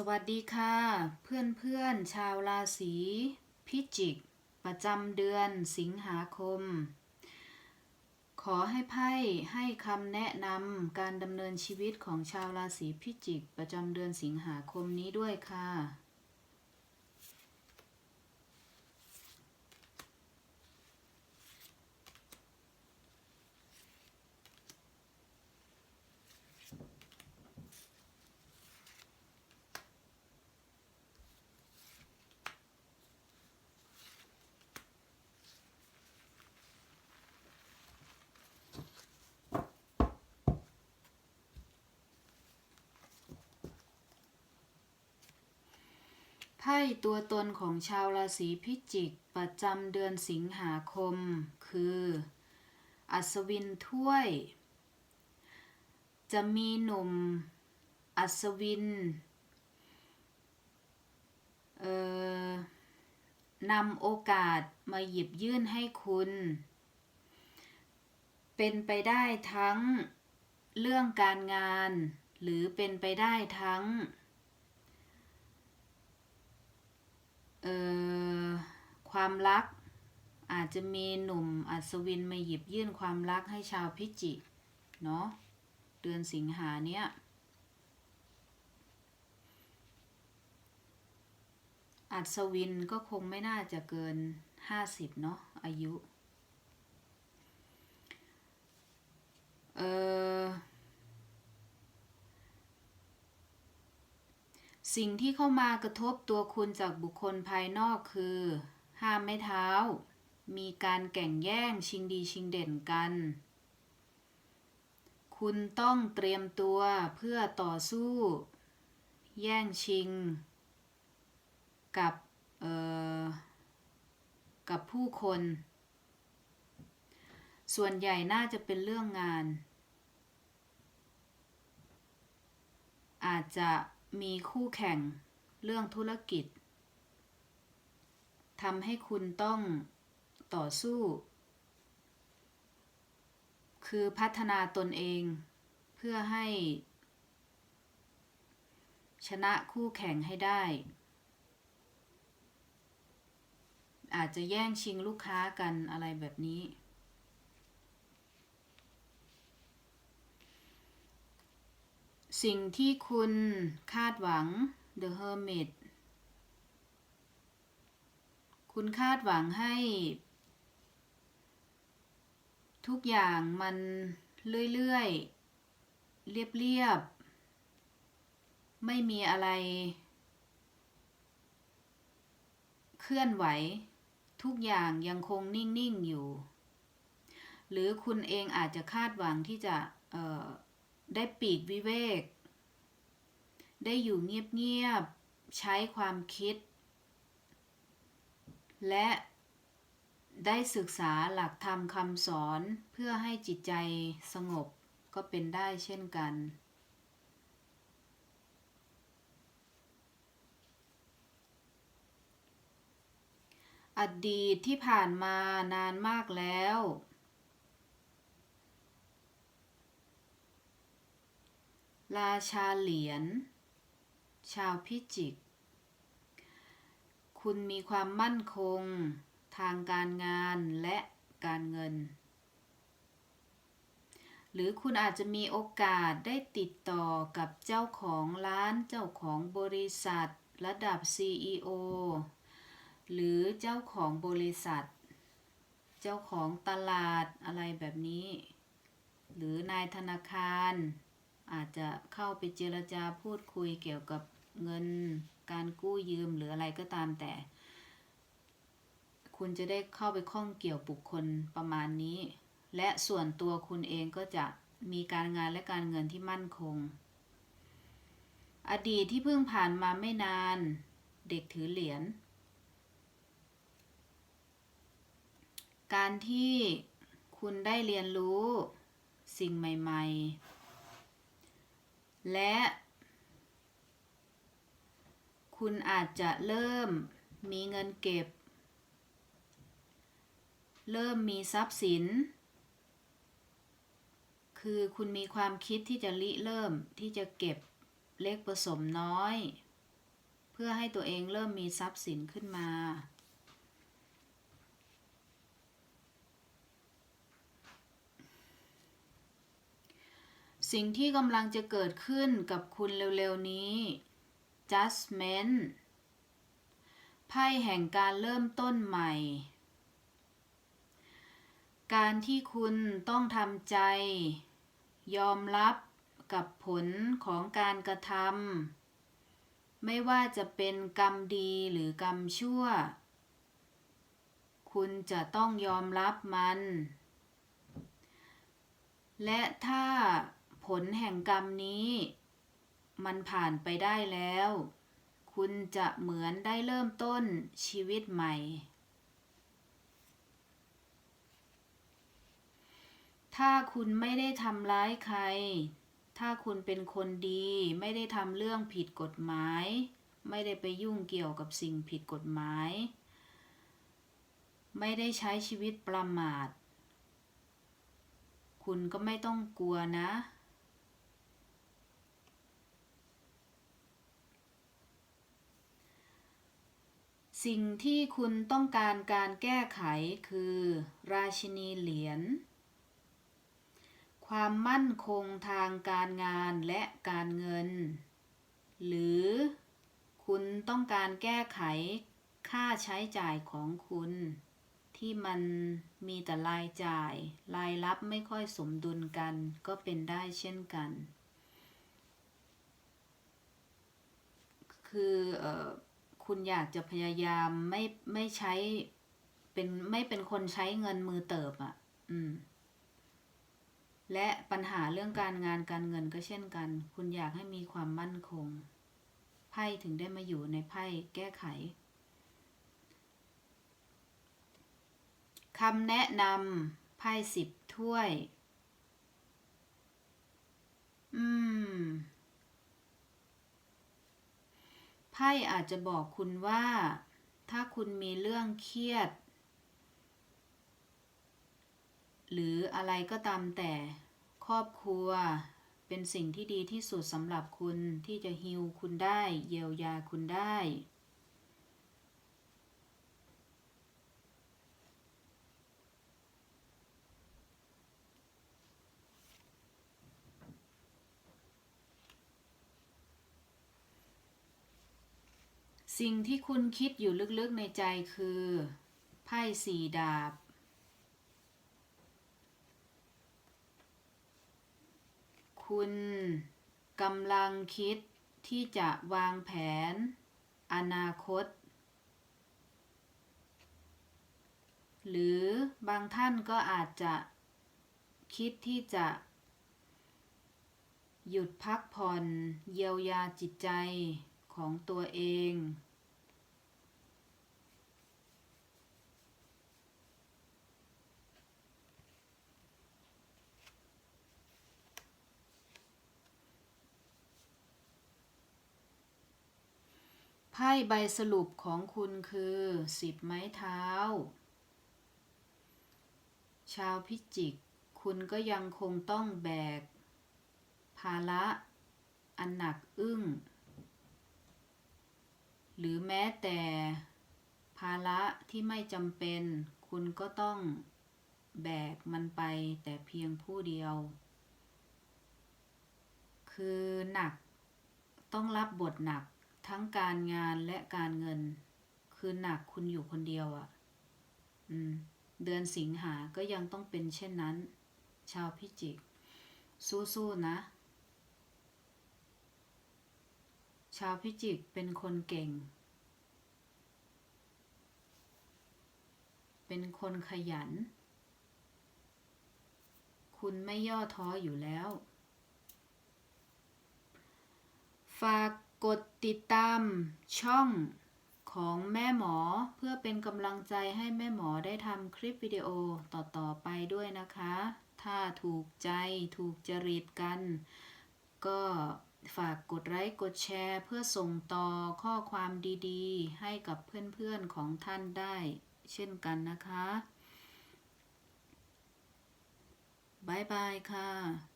สวัสดีค่ะ เพื่อนเพื่อนๆชาวราศีพิจิก ประจำเดือนสิงหาคม ขอให้ไพ่ให้คำแนะนำการดำเนินชีวิตของชาวราศีพิจิก ประจำเดือนสิงหาคมนี้ด้วยค่ะ ไพ่ตัวตนของชาวราศีพิจิก ประจำเดือนสิงหาคม คือ อัศวินถ้วย จะมีหนุ่ม อัศวิน เอ่อนำโอกาสมาหยิบยื่นให้คุณ เป็นไปได้ทั้งเรื่องการงาน หรือเป็นไปได้ทั้ง เอ่อ ความรัก อาจจะมีหนุ่มอัศวินมาหยิบยื่นความรักให้ชาวพิจิเนาะเดือนสิงหาเนี้ยอัศวินก็คงไม่น่าจะเกินห้าสิบเนาะอายุ เออ สิ่งที่เข้ามากระทบตัวคุณจากบุคคลภายนอกคือ ห้ามไม่เท้า มีการแข่งแย่งชิงดีชิงเด่นกัน คุณต้องเตรียมตัวเพื่อต่อสู้ แย่งชิง กับเอ่อกับผู้คน ส่วนใหญ่น่าจะเป็นเรื่องงาน อาจจะ มีคู่แข่งเรื่องธุรกิจทำให้คุณต้องต่อสู้ คือพัฒนาตนเองเพื่อให้ ชนะคู่แข่งให้ได้ อาจจะแย่งชิงลูกค้ากันอะไรแบบนี้ สิ่งที่คุณคาดหวัง The Hermit คุณคาดหวังให้ ทุกอย่างมันเรื่อยๆ เรียบๆ ไม่มีอะไร เคลื่อนไหว ทุกอย่างยังคงนิ่ง ๆ อยู่ หรือคุณเองอาจจะคาดหวังที่จะ เอ่อ ได้ปีกวิเวก ได้อยู่เงียบๆ ใช้ความคิด และได้ศึกษาหลักธรรมคำสอนเพื่อให้จิตใจสงบก็เป็นได้เช่นกัน อดีตที่ผ่านมานานมากแล้ว ราชาเหรียญชาวพิจิก คุณมีความมั่นคง ทางการงานและการเงิน หรือคุณอาจจะมีโอกาสได้ติดต่อกับเจ้าของร้านเจ้าของบริษัท ระดับ CEO หรือเจ้าของบริษัท เจ้าของตลาดอะไรแบบนี้ หรือนายธนาคาร อาจจะเข้าไปเจรจาพูดคุยเกี่ยวกับเงินการกู้ยืมหรืออะไรก็ตามแต่ คุณจะได้เข้าไปข้องเกี่ยวบุคคลประมาณนี้ และส่วนตัวคุณเองก็จะมีการงานและการเงินที่มั่นคง อดีตที่เพิ่งผ่านมาไม่นาน เด็กถือเหรียญการที่คุณได้เรียนรู้สิ่งใหม่ ๆ และ คุณอาจจะเริ่มมีเงินเก็บ เริ่มมีทรัพย์สิน คือคุณมีความคิดที่จะริเริ่มที่จะเก็บเล็กผสมน้อย เพื่อให้ตัวเองเริ่มมีทรัพย์สินขึ้นมา สิ่งที่กำลังจะเกิดขึ้นกับคุณเร็วๆนี้ judgment ไพ่แห่งการเริ่มต้นใหม่ การที่คุณต้องทำใจ ยอมรับกับผลของการกระทำไม่ว่าจะเป็นกรรมดีหรือกรรมชั่ว คุณจะต้องยอมรับมัน และถ้า ผลแห่งกรรมนี้ มันผ่านไปได้แล้ว คุณจะเหมือนได้เริ่มต้นชีวิตใหม่ ถ้าคุณไม่ได้ทำร้ายใคร ถ้าคุณเป็นคนดี ไม่ได้ทำเรื่องผิดกฎหมาย ไม่ได้ไปยุ่งเกี่ยวกับสิ่งผิดกฎหมาย ไม่ได้ใช้ชีวิตประมาทคุณก็ไม่ต้องกลัวนะ สิ่งที่คุณต้องการการแก้ไขคือ ราชินีเหรียญ ความมั่นคงทางการงานและการเงิน หรือคุณต้องการแก้ไขค่าใช้จ่ายของคุณ ที่มันมีแต่รายจ่าย รายรับไม่ค่อยสมดุลกันก็เป็นได้เช่นกัน คืออ คุณอยากจะพยายามไม่ไม่ใช้เป็นไม่เป็นคนใช้เงินมือเติบอะ่ะ อืม และปัญหาเรื่องการงานการเงินก็เช่นกัน คุณอยากให้มีความมั่นคง ไพ่ถึงได้มาอยู่ในไพ่แก้ไขคำแนะนำไพ่สิบถ้วย อืม ไพ่อาจจะบอกคุณว่า ถ้าคุณมีเรื่องเครียด หรืออะไรก็ตามแต่ครอบครัวเป็นสิ่งที่ดีที่สุดสำหรับคุณที่จะฮิวคุณได้ เยียวยาคุณได้ สิ่งที่คุณคิดอยู่ลึกๆในใจคือไพ่สี่ดาบ คุณกำลังคิดที่จะวางแผน อนาคต หรือบางท่านก็อาจจะคิดที่จะ หยุดพักผ่อนเยียวยาจิตใจของตัวเอง ไพ่ใบสรุปของคุณคือสิบไม้เท้า ชาวพิจิก คุณก็ยังคงต้องแบก ภาระ อันหนักอึ้ง หรือแม้แต่ ภาระที่ไม่จำเป็น คุณก็ต้องแบกมันไปแต่เพียงผู้เดียว คือหนัก ต้องรับบทหนัก ทั้งการงานและการเงิน คือหนักคุณอยู่คนเดียวอะ่ะ อืม เดือนสิงหาก็ยังต้องเป็นเช่นนั้น ชาวพิจิก สู้ๆนะ ชาวพิจิกเป็นคนเก่ง เป็นคนขยัน คุณไม่ย่อท้ออยู่แล้ว ฝาก กดติดตามช่องของแม่หมอเพื่อเป็นกำลังใจให้แม่หมอได้ทำคลิปวิดีโอต่อ ๆ ไปด้วยนะคะ ถ้าถูกใจถูกจริตกัน ก็ฝากกดไลค์กดแชร์ เพื่อส่งต่อข้อความดีๆ ให้กับเพื่อน ๆ ของท่านได้เช่นกันนะคะบายบายค่ะ